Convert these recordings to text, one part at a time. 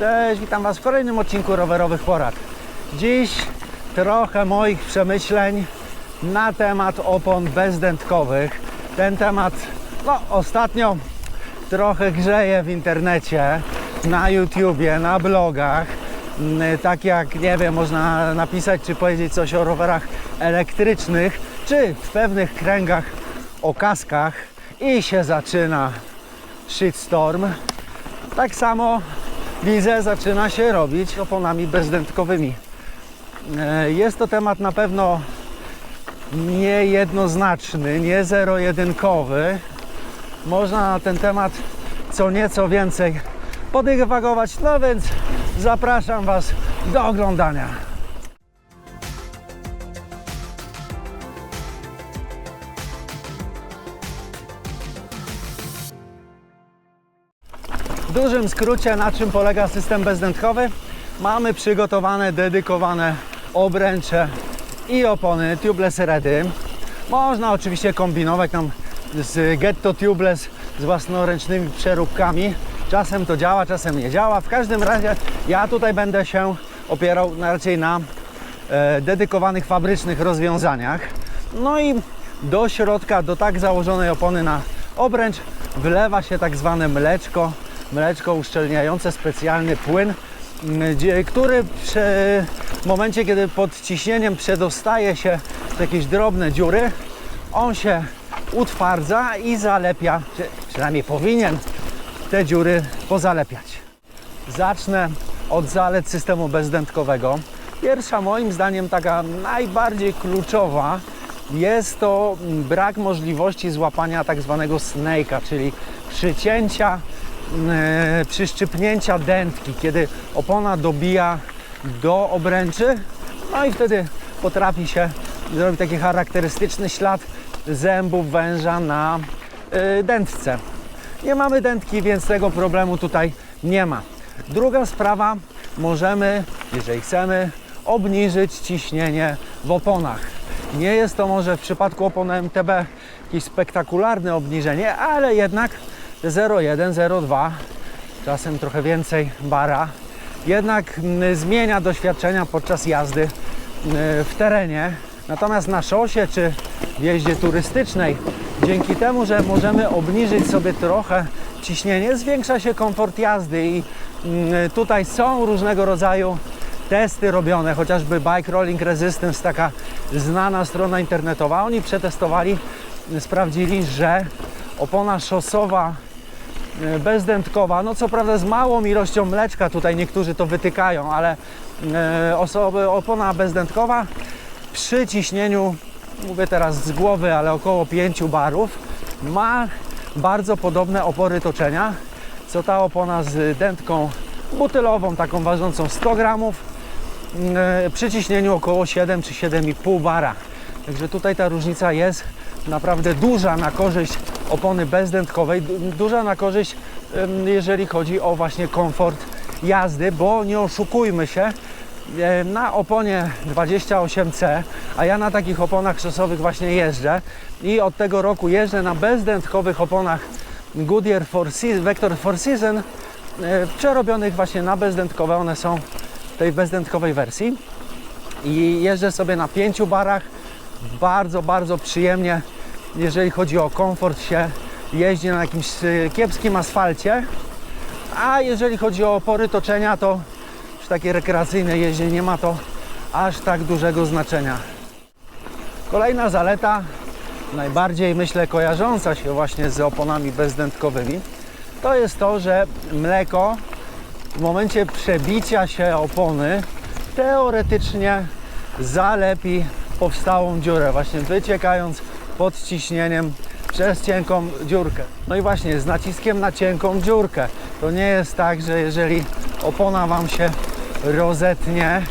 Cześć, witam Was w kolejnym odcinku rowerowych porad. Dziś trochę moich przemyśleń na temat opon bezdętkowych. Ten temat no, ostatnio trochę grzeje w internecie, na YouTubie, na blogach. Mm, Tak jak, nie wiem, można napisać czy powiedzieć coś o rowerach elektrycznych, czy w pewnych kręgach o kaskach i się zaczyna shitstorm. Tak samo widzę, zaczyna się robić oponami bezdętkowymi. E, Jest to temat na pewno niejednoznaczny, nie zero-jedynkowy. Można na ten temat co nieco więcej podywagować, no więc zapraszam Was do oglądania. W dużym skrócie, na czym polega system bezdętkowy? Mamy przygotowane, dedykowane obręcze i opony tubeless ready. Można oczywiście kombinować tam z Getto Tubeless z własnoręcznymi przeróbkami. Czasem to działa, czasem nie działa. W każdym razie ja tutaj będę się opierał raczej na e, dedykowanych fabrycznych rozwiązaniach. No i do środka, do tak założonej opony na obręcz wlewa się tak zwane mleczko, mleczko uszczelniające, specjalny płyn, m, gdzie- który w momencie, kiedy pod ciśnieniem przedostaje się jakieś drobne dziury, on się utwardza i zalepia, przynajmniej powinien te dziury pozalepiać. Zacznę od zalet systemu bezdętkowego. Pierwsza moim zdaniem taka najbardziej kluczowa jest to brak możliwości złapania tak zwanego snake'a, czyli przycięcia, e, przyszczypnięcia dętki, kiedy opona dobija do obręczy, no i wtedy potrafi się zrobić taki charakterystyczny ślad zębów węża na e, dętce. Nie mamy dętki, więc tego problemu tutaj nie ma. Druga sprawa, możemy, jeżeli chcemy, obniżyć ciśnienie w oponach. Nie jest to może w przypadku opon MTB jakieś spektakularne obniżenie, ale jednak 0,1, 0,2, czasem trochę więcej bara, jednak mm, zmienia doświadczenia podczas jazdy mm, w terenie. Natomiast na szosie czy w jeździe turystycznej, dzięki temu, że możemy obniżyć sobie trochę ciśnienie, zwiększa się komfort jazdy i mm, tutaj są różnego rodzaju testy robione, chociażby Bike Rolling Resistance, taka znana strona internetowa. Oni przetestowali, sprawdzili, że opona szosowa bezdętkowa, no co prawda z małą ilością mleczka, tutaj niektórzy to wytykają, ale e, osoby, opona bezdętkowa przy ciśnieniu, mówię teraz z głowy, ale około 5 barów, ma bardzo podobne opory toczenia, co ta opona z dętką butylową, taką ważącą 100 gramów, e, przy ciśnieniu około 7 czy 7,5 bara. Także tutaj ta różnica jest naprawdę duża na korzyść opony bezdętkowej, du- duża na korzyść, jeżeli chodzi o właśnie komfort jazdy, bo nie oszukujmy się, e, na oponie 28C, a ja na takich oponach szosowych właśnie jeżdżę i od tego roku jeżdżę na bezdętkowych oponach Goodyear Four Season, Vector Four Season, przerobionych właśnie na bezdętkowe, one są w tej bezdętkowej wersji. I jeżdżę sobie na pięciu barach. Bardzo, bardzo przyjemnie, jeżeli chodzi o komfort, się jeździ na jakimś e, kiepskim asfalcie. A jeżeli chodzi o opory toczenia, to przy takiej rekreacyjnej jeździe nie ma to aż tak dużego znaczenia. Kolejna zaleta, najbardziej myślę kojarząca się właśnie z oponami bezdętkowymi, to jest to, że mleko w momencie przebicia się opony teoretycznie zalepi powstałą dziurę, właśnie wyciekając pod ciśnieniem przez cienką dziurkę. No i właśnie z naciskiem na cienką dziurkę. To nie jest tak, że jeżeli opona Wam się rozetnie,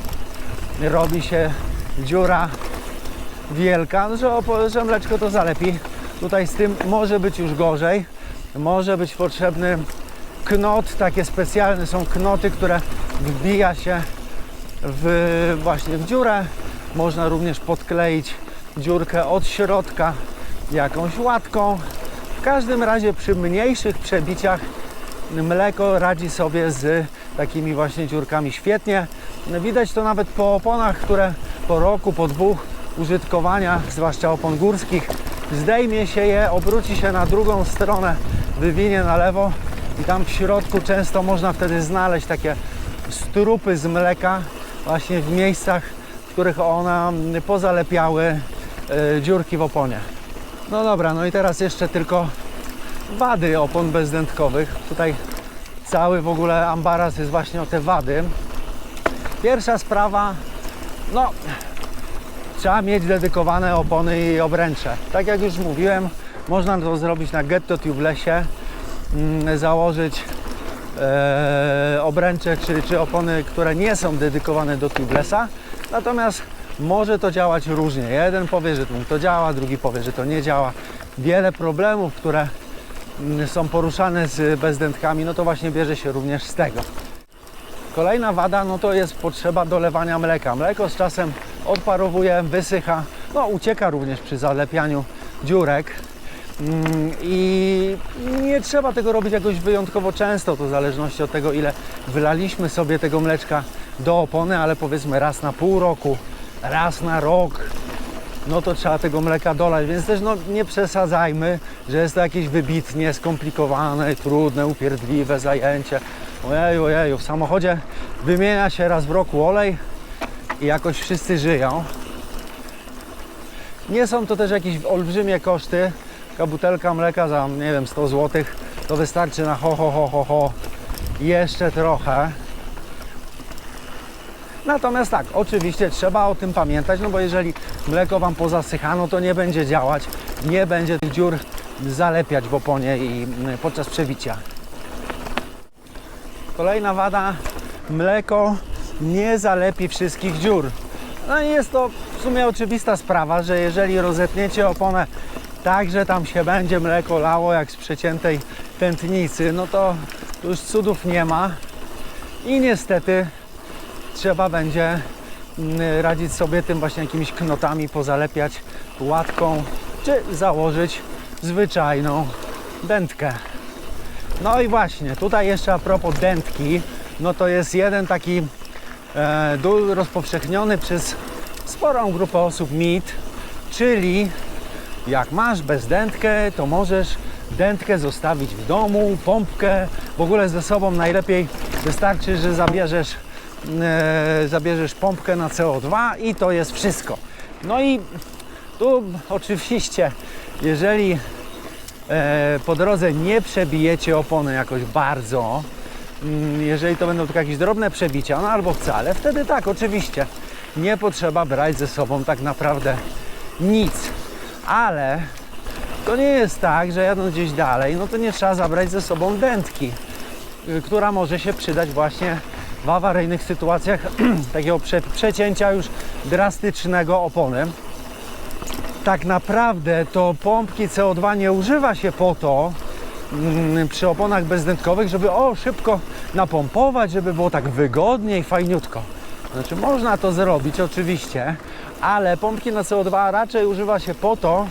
robi się dziura wielka, no, że, że mleczko to zalepi. Tutaj z tym może być już gorzej. Może być potrzebny knot, takie specjalne są knoty, które wbija się w, właśnie w dziurę. Można również podkleić dziurkę od środka jakąś łatką. W każdym razie przy mniejszych przebiciach mleko radzi sobie z takimi właśnie dziurkami świetnie. Widać to nawet po oponach, które po roku, po dwóch użytkowania, zwłaszcza opon górskich, zdejmie się je, obróci się na drugą stronę, wywinie na lewo i tam w środku często można wtedy znaleźć takie strupy z mleka właśnie w miejscach, w których one pozalepiały dziurki w oponie. No dobra, no i teraz jeszcze tylko wady opon bezdętkowych. Tutaj cały w ogóle ambaras jest właśnie o te wady. Pierwsza sprawa, no trzeba mieć dedykowane opony i obręcze. Tak jak już mówiłem, można to zrobić na Getto Tubelessie, mm, założyć e, obręcze czy, czy opony, które nie są dedykowane do tubelessa. Natomiast może to działać różnie. Jeden powie, że to działa, drugi powie, że to nie działa. Wiele problemów, które mm, są poruszane z bezdętkami, no to właśnie bierze się również z tego. Kolejna wada, no to jest potrzeba dolewania mleka. Mleko z czasem odparowuje, wysycha, no ucieka również przy zalepianiu dziurek. Mm, I nie trzeba tego robić jakoś wyjątkowo często, to w zależności od tego, ile wylaliśmy sobie tego mleczka do opony, ale powiedzmy raz na pół roku, raz na rok, no to trzeba tego mleka dolać, więc też no, nie przesadzajmy, że jest to jakieś wybitnie skomplikowane, trudne, upierdliwe zajęcie. Ojeju, ojeju, w samochodzie wymienia się raz w roku olej i jakoś wszyscy żyją. Nie są to też jakieś olbrzymie koszty. Taka butelka mleka za, nie wiem, 100 zł to wystarczy na ho, ho, ho, ho, ho. Jeszcze trochę. Natomiast tak, oczywiście trzeba o tym pamiętać, no bo jeżeli mleko Wam pozasycha, no to nie będzie działać, nie będzie tych dziur zalepiać w oponie i mm, podczas przebicia. Kolejna wada, mleko nie zalepi wszystkich dziur. No i jest to w sumie oczywista sprawa, że jeżeli rozetniecie oponę tak, że tam się będzie mleko lało jak z przeciętej tętnicy, no to już cudów nie ma i niestety trzeba będzie mm, radzić sobie tym właśnie jakimiś knotami, pozalepiać łatką, czy założyć zwyczajną dętkę. No i właśnie, tutaj jeszcze a propos dętki, no to jest jeden taki e, du- rozpowszechniony przez sporą grupę osób mit, czyli jak masz bezdętkę, to możesz dętkę zostawić w domu, pompkę, w ogóle ze sobą najlepiej wystarczy, że zabierzesz, zabierzesz pompkę na CO2 i to jest wszystko. No i tu oczywiście, jeżeli e, po drodze nie przebijecie opony jakoś bardzo, mm, jeżeli to będą tylko jakieś drobne przebicia, no albo wcale, wtedy tak, oczywiście, nie potrzeba brać ze sobą tak naprawdę nic. Ale to nie jest tak, że jadąc gdzieś dalej, no to nie trzeba zabrać ze sobą dętki, y, która może się przydać właśnie w awaryjnych sytuacjach takiego prze, przecięcia już drastycznego opony. Tak naprawdę to pompki CO2 nie używa się po to mm, przy oponach bezdętkowych, żeby o szybko napompować, żeby było tak wygodniej, fajniutko. Znaczy można to zrobić oczywiście, ale pompki na CO2 raczej używa się po to, e,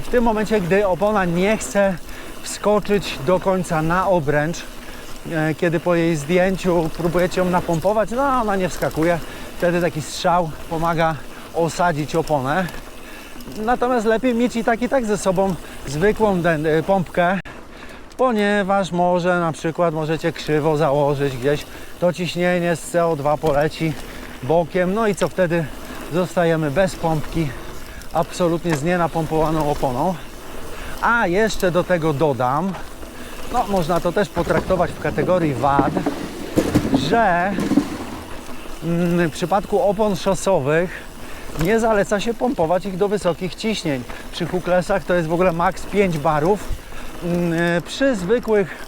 w tym momencie, gdy opona nie chce wskoczyć do końca na obręcz, kiedy po jej zdjęciu próbujecie ją napompować, no ona nie wskakuje, wtedy taki strzał pomaga osadzić oponę. Natomiast lepiej mieć i tak i tak ze sobą zwykłą dę- pompkę, ponieważ może na przykład możecie krzywo założyć gdzieś, to ciśnienie z CO2 poleci bokiem, no i co wtedy? Zostajemy bez pompki, absolutnie z nienapompowaną oponą. A jeszcze do tego dodam, no można to też potraktować w kategorii wad, że mm, w przypadku opon szosowych nie zaleca się pompować ich do wysokich ciśnień. Przy hooklesach to jest w ogóle maks 5 barów. Mm, e, Przy zwykłych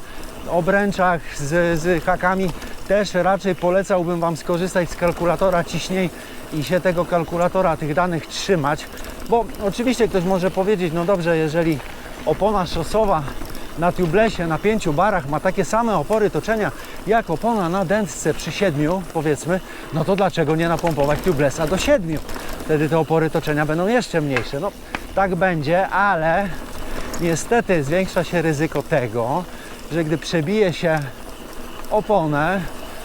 obręczach z, z hakami też raczej polecałbym Wam skorzystać z kalkulatora ciśnień i się tego kalkulatora, tych danych trzymać, bo oczywiście ktoś może powiedzieć, no dobrze, jeżeli opona szosowa na tublesie na 5 barach ma takie same opory toczenia jak opona na dętce przy 7 powiedzmy, no to dlaczego nie napompować tubelesa do 7? Wtedy te opory toczenia będą jeszcze mniejsze. No tak będzie, ale niestety zwiększa się ryzyko tego, że gdy przebije się oponę,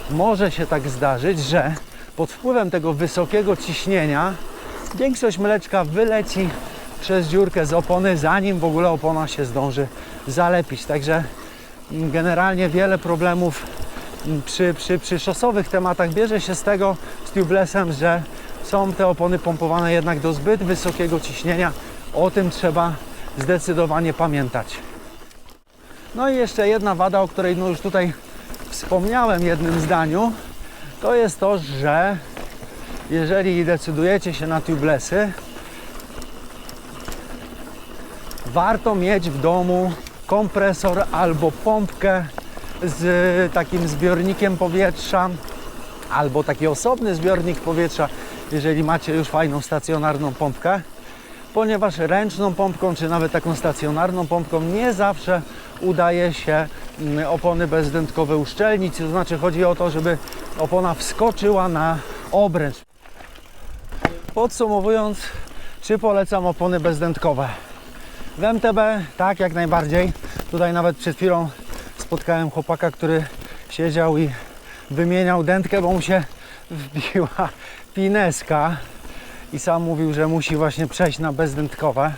może się tak zdarzyć, że pod wpływem tego wysokiego ciśnienia większość mleczka wyleci przez dziurkę z opony, zanim w ogóle opona się zdąży zalepić. Także generalnie wiele problemów mm, przy, przy, przy szosowych tematach bierze się z tego z tubelessem, że są te opony pompowane jednak do zbyt wysokiego ciśnienia. O tym trzeba zdecydowanie pamiętać. No i jeszcze jedna wada, o której no już tutaj wspomniałem jednym zdaniu, to jest to, że jeżeli decydujecie się na tubelessy, warto mieć w domu kompresor albo pompkę z takim zbiornikiem powietrza, albo taki osobny zbiornik powietrza, jeżeli macie już fajną stacjonarną pompkę, ponieważ ręczną pompką, czy nawet taką stacjonarną pompką nie zawsze udaje się mm, opony bezdętkowe uszczelnić, to znaczy chodzi o to, żeby opona wskoczyła na obręcz. Podsumowując, czy polecam opony bezdętkowe? W MTB tak, jak najbardziej. Tutaj nawet przed chwilą spotkałem chłopaka, który siedział i wymieniał dętkę, bo mu się wbiła pineska i sam mówił, że musi właśnie przejść na bezdętkowe.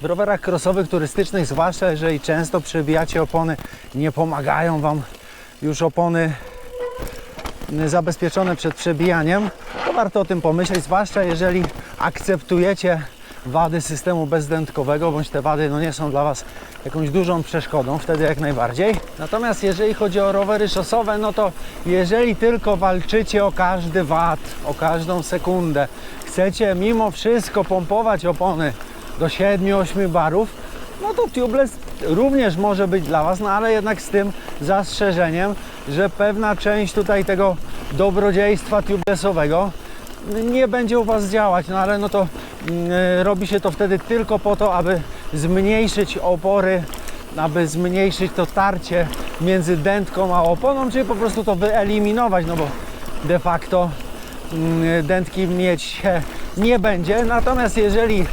W rowerach crossowych, turystycznych, zwłaszcza jeżeli często przebijacie opony, nie pomagają Wam już opony zabezpieczone przed przebijaniem, to warto o tym pomyśleć, zwłaszcza jeżeli akceptujecie wady systemu bezdętkowego, bądź te wady no nie są dla Was jakąś dużą przeszkodą, wtedy jak najbardziej. Natomiast jeżeli chodzi o rowery szosowe, no to jeżeli tylko walczycie o każdy wad, o każdą sekundę, chcecie mimo wszystko pompować opony do 7-8 barów, no to tubeless również może być dla Was, no ale jednak z tym zastrzeżeniem, że pewna część tutaj tego dobrodziejstwa tubelessowego nie będzie u Was działać, no ale no to robi się to wtedy tylko po to, aby zmniejszyć opory, aby zmniejszyć to tarcie między dętką a oponą, czyli po prostu to wyeliminować, no bo de facto mm, dętki mieć się nie będzie. Natomiast jeżeli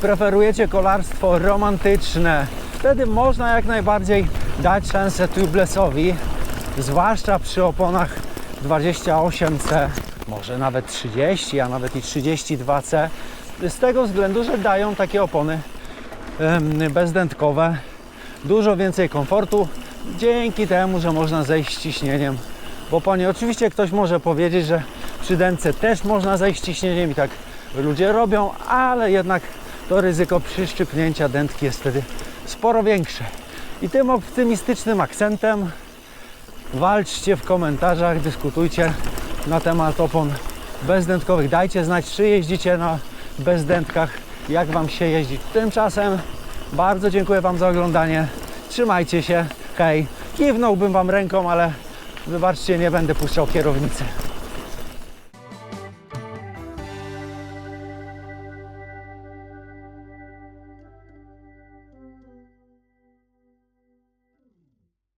preferujecie kolarstwo romantyczne, wtedy można jak najbardziej dać szansę tubelessowi, zwłaszcza przy oponach 28C, może nawet 30, a nawet i 32C, z tego względu, że dają takie opony bezdętkowe dużo więcej komfortu dzięki temu, że można zejść ciśnieniem w oponie. Oczywiście ktoś może powiedzieć, że przy dętce też można zejść ciśnieniem i tak ludzie robią, ale jednak to ryzyko przyszczypnięcia dętki jest wtedy sporo większe. I tym optymistycznym akcentem walczcie w komentarzach, dyskutujcie na temat opon bezdętkowych. Dajcie znać, czy jeździcie na bezdętkach, jak Wam się jeździ. Tymczasem bardzo dziękuję Wam za oglądanie. Trzymajcie się. Hej. Kiwnąłbym Wam ręką, ale wybaczcie, nie będę puszczał kierownicy.